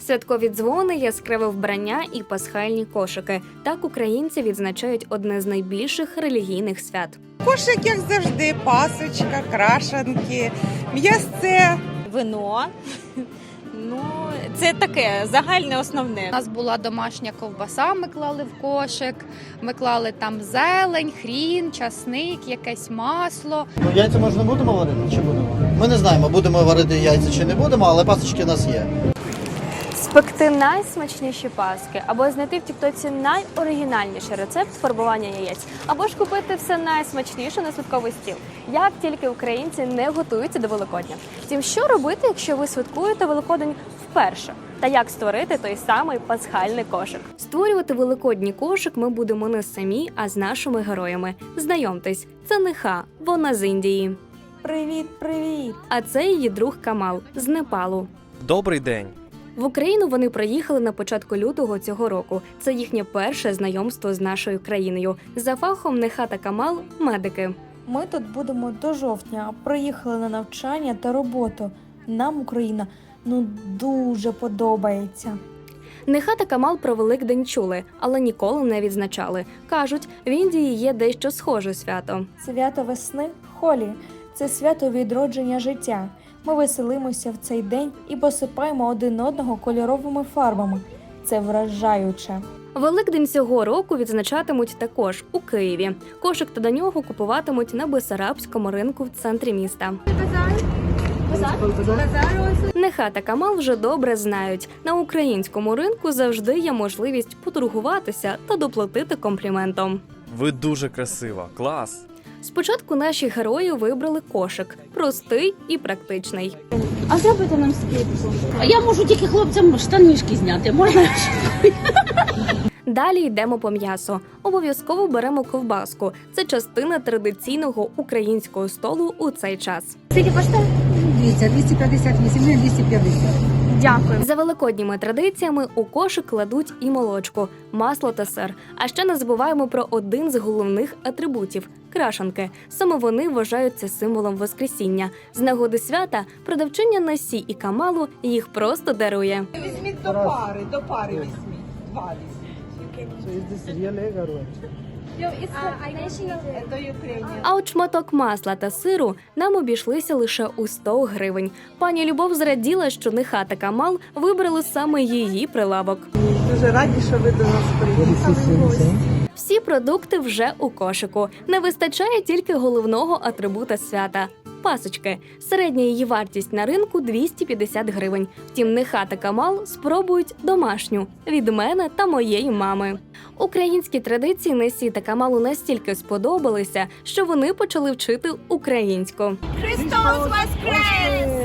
Святкові дзвони, яскраве вбрання і пасхальні кошики. Так українці відзначають одне з найбільших релігійних свят. Кошик, як завжди, пасочка, крашанки, м'ясце. вино. Ну, це таке загальне основне. У нас була домашня ковбаса, ми клали в кошик. Ми клали там зелень, хрін, часник, якесь масло. Ну, яйця може не будемо варити чи будемо? Ми не знаємо, будемо варити яйця чи не будемо, але пасочки у нас є. Спекти найсмачніші паски, або знайти в Тіктоці найоригінальніший рецепт фарбування яєць, або ж купити все найсмачніше на святковий стіл. Як тільки українці не готуються до Великодня. Втім, що робити, якщо ви святкуєте Великодень вперше? Та як створити той самий пасхальний кошик? Створювати великодній кошик ми будемо не самі, а з нашими героями. Знайомтесь, це Неха, вона з Індії. Привіт, привіт! А це її друг Камал з Непалу. Добрий день. В Україну вони приїхали на початку лютого цього року. Це їхнє перше знайомство з нашою країною. За фахом Неха та Камал медики. Ми тут будемо до жовтня. Приїхали на навчання та роботу. Нам Україна ну дуже подобається. Неха та Камал про Великдень чули, але ніколи не відзначали. кажуть, в Індії є дещо схоже свято. Свято весни холі це свято відродження життя. Ми веселимося в цей день і посипаємо один одного кольоровими фарбами. Це вражаюче. Великдень цього року відзначатимуть також у Києві. Кошик та до нього купуватимуть на Бесарабському ринку в центрі міста. Неха та Камал вже добре знають. На українському ринку завжди є можливість поторгуватися та доплатити компліментом. Ви дуже красива. Клас. Спочатку наші герої вибрали кошик простий і практичний. А зробите нам скидку? А я можу тільки хлопцям штанишки зняти. Можна? Далі йдемо по м'ясо. Обов'язково беремо ковбаску. Це частина традиційного українського столу у цей час. Скільки коштує? Дивіться, 258, не 250. Дякую. За великодніми традиціями у кошик кладуть і молочко, масло та сир. А ще не забуваємо про один з головних атрибутів крашанки. Саме вони вважаються символом Воскресіння. З нагоди свята продавчиня Насі і Камалу їх просто дарує. Візьміть до пари, до пари візьміть. Два візьміть. А от шматок масла та сиру нам обійшлися лише у 100 гривень. Пані Любов зраділа, що Неха та Камал вибрали саме її прилавок. Дуже раді, що ви до нас приїхали. Всі продукти вже у кошику. Не вистачає тільки головного атрибута свята. Пасочки. Середня її вартість на ринку 250 гривень. Втім, Неха та Камал спробують домашню від мене та моєї мами. Українські традиції Несі та Камалу настільки сподобалися, що вони почали вчити українську.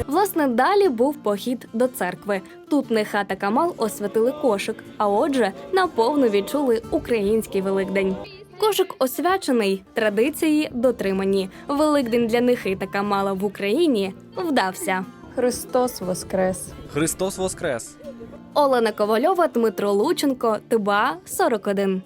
Власне, далі був похід до церкви. Тут Неха та Камал освятили кошик, а отже, наповну відчули український Великдень. Кошик освячений, традиції дотримані. Великдень для них і така мала в Україні вдався. Христос Воскрес! Христос Воскрес! Олена Ковальова, Дмитро Лученко, ТБА 41.